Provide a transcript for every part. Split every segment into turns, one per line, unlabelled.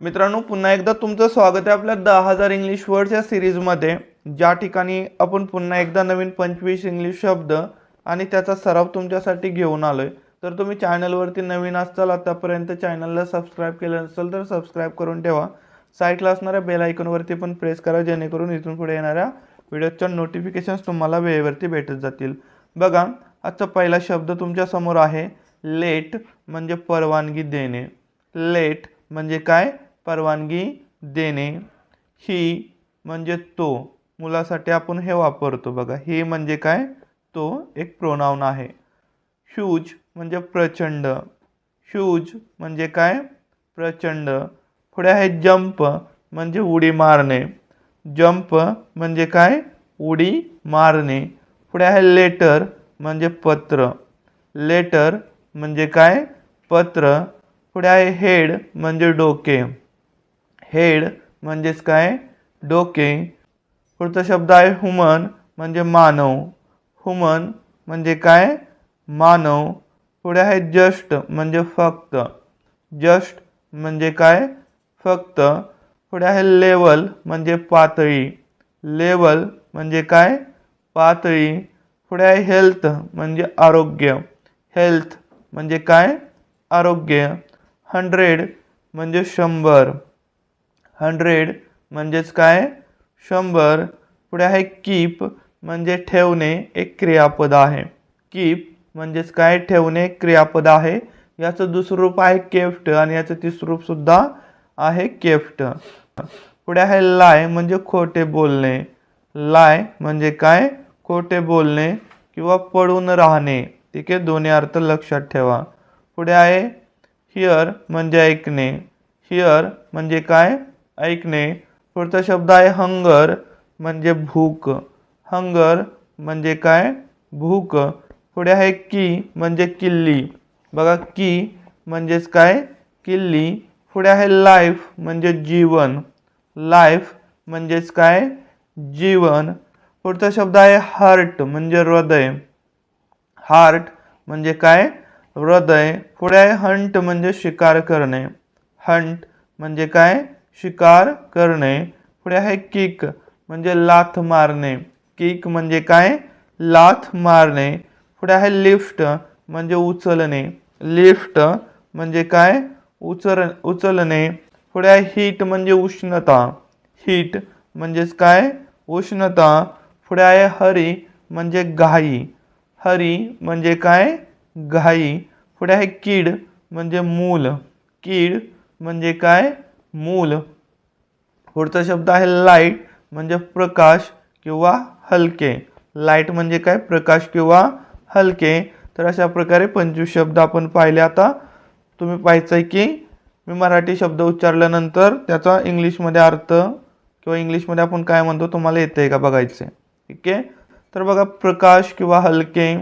मित्रांनो पुन्हा एकदा तुमचं स्वागत आहे आपल्या दहा हजार इंग्लिश वर्ड्स या सिरीजमध्ये ज्या ठिकाणी आपण पुन्हा एकदा नवीन पंचवीस इंग्लिश शब्द आणि त्याचा सराव तुमच्यासाठी घेऊन आलो आहे तर तुम्ही चॅनलवरती नवीन असाल आतापर्यंत चॅनलला सबस्क्राईब केलं नसेल तर सबस्क्राईब करून ठेवा. साईडला असणाऱ्या बेल आयकॉनवरती पण प्रेस करा जेणेकरून इथून पुढे येणाऱ्या व्हिडिओच्या नोटिफिकेशन्स तुम्हाला वेळेवरती भेटत जातील. बघा आजचा पहिला शब्द तुमच्यासमोर आहे लेट म्हणजे परवानगी देणे. लेट म्हणजे काय? परवानगी देणे ही म्हणजे तो मुलासाठी आपण हे वापरतो बघा. हे म्हणजे काय? तो एक प्रोनाऊन आहे. ह्यूज म्हणजे प्रचंड. ह्यूज म्हणजे काय? प्रचंड. पुढे आहे जंप म्हणजे उडी मारणे. जंप म्हणजे काय? उडी मारणे. पुढे आहे लेटर म्हणजे पत्र. लेटर म्हणजे काय? पत्र. पुढे आहे हेड म्हणजे डोके. हेड म्हणजेच काय? डोके. पुढचा शब्द आहे हुमन म्हणजे मानव. हुमन म्हणजे काय? मानव. पुढे आहे जस्ट म्हणजे फक्त. जस्ट म्हणजे काय? फक्त. पुढे आहे लेवल म्हणजे पातळी. लेवल म्हणजे काय? पातळी. पुढे आहे हेल्थ म्हणजे आरोग्य. हेल्थ म्हणजे काय? आरोग्य. हंड्रेड म्हणजे शंभर. हंड्रेड म्हणजेच काय? शंभर. पुढे आहे कीप म्हणजे ठेवणे एक क्रियापद आहे. कीप म्हणजेच काय? ठेवणे एक क्रियापद आहे. याचं दुसरं रूप आहे केफ्ट आणि याचं तिसरं रूपसुद्धा आहे केफ्ट. पुढे आहे लाय म्हणजे खोटे बोलणे. लाय म्हणजे काय? खोटे बोलणे किंवा पडून राहणे. ठीक आहे? दोन्ही अर्थ लक्षात ठेवा. पुढे आहे हिअर म्हणजे ऐकणे. हिअर म्हणजे काय? ऐकणे पुढचा शब्द आहे हंगर म्हणजे भूक. हंगर म्हणजे काय? भूक. पुढे आहे की म्हणजे किल्ली. बघा, की म्हणजेच काय? किल्ली. पुढे आहे लाईफ म्हणजे जीवन. लाईफ म्हणजेच काय? जीवन. पुढचा शब्द आहे हार्ट म्हणजे हृदय. हार्ट म्हणजे काय? हृदय. पुढे आहे हंट म्हणजे शिकार करणे. हंट म्हणजे काय? शिकार करणे. पुढे आहे किक, म्हणजे लाथ मारणे. किक म्हणजे काय? लाथ मारणे. पुढे आहे लिफ्ट, म्हणजे उचलणे. लिफ्ट म्हणजे काय? उचल उचलणे. पुढे आहे हीट, म्हणजे उष्णता. हीट म्हणजेच काय? उष्णता. पुढे आहे हरी, म्हणजे घाई. हरी म्हणजे काय? घाई. पुढे आहे कीड, म्हणजे मूल. कीड म्हणजे काय? मूल. पुढचा शब्द आहे लाइट म्हणजे प्रकाश किंवा हलके. लाइट म्हणजे काय? प्रकाश किंवा हलके. तर अशा प्रकारे पंचवीस शब्द आपण पाहिले. आता तुम्ही पाहायचं आहे की मी मराठी शब्द उच्चारल्यानंतर त्याचा इंग्लिशमध्ये अर्थ किंवा इंग्लिशमध्ये आपण काय म्हणतो तुम्हाला येतं आहे का बघायचं आहे ठीक आहे? तर बघा प्रकाश किंवा हलके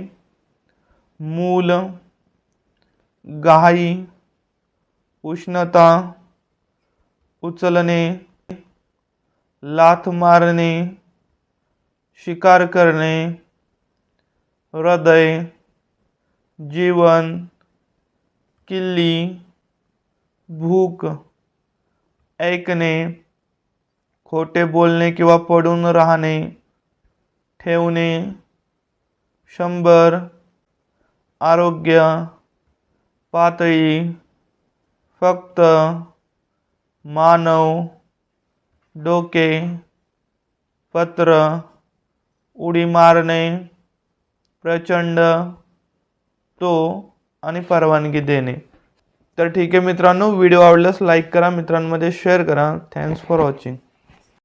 मूल गाई उष्णता उचलणे लाथ मारणे शिकार करणे हृदय जीवन किल्ली भूक ऐकणे खोटे बोलणे किंवा पडून राहणे ठेवणे शंभर आरोग्य पातळी फक्त मानव डोके पत्र उडी मारणे प्रचंड तो आणि परवानगी देणे. तर ठीक आहे मित्रांनो व्हिडिओ आवडल्यास लाईक करा मित्रांमध्ये शेअर करा. Thanks for watching